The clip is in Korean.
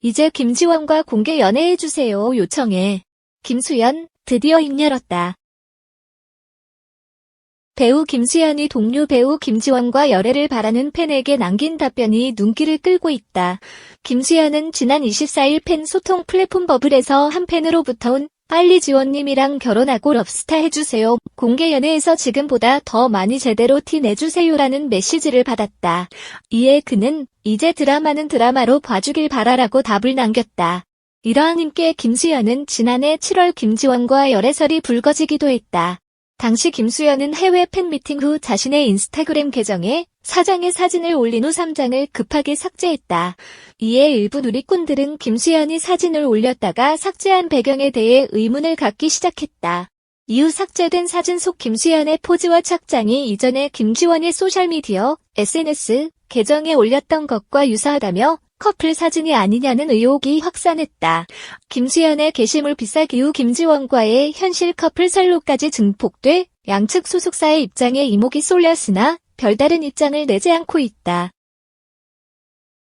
이제 김지원과 공개 연애해주세요 요청해. 김수연, 드디어 입 열었다. 배우 김수연이 동료 배우 김지원과 열애를 바라는 팬에게 남긴 답변이 눈길을 끌고 있다. 김수연은 지난 24일 팬 소통 플랫폼 버블에서 한 팬으로부터 온 빨리 지원님이랑 결혼하고 럽스타 해주세요. 공개 연애에서 지금보다 더 많이 제대로 티 내주세요라는 메시지를 받았다. 이에 그는 이제 드라마는 드라마로 봐주길 바라라고 답을 남겼다. 이러한 임께 김수연은 지난해 7월 김지원과 열애설이 불거지기도 했다. 당시 김수연은 해외 팬미팅 후 자신의 인스타그램 계정에 사장의 사진을 올린 후 3장을 급하게 삭제했다. 이에 일부 누리꾼들은 김수연이 사진을 올렸다가 삭제한 배경에 대해 의문을 갖기 시작했다. 이후 삭제된 사진 속 김수연의 포즈와 착장이 이전에 김지원의 소셜미디어, SNS 계정에 올렸던 것과 유사하다며 커플 사진이 아니냐는 의혹이 확산했다. 김수연의 게시물 비싸기 후 김지원과의 현실 커플 설로까지 증폭돼 양측 소속사의 입장에 이목이 쏠렸으나 별다른 입장을 내지 않고 있다.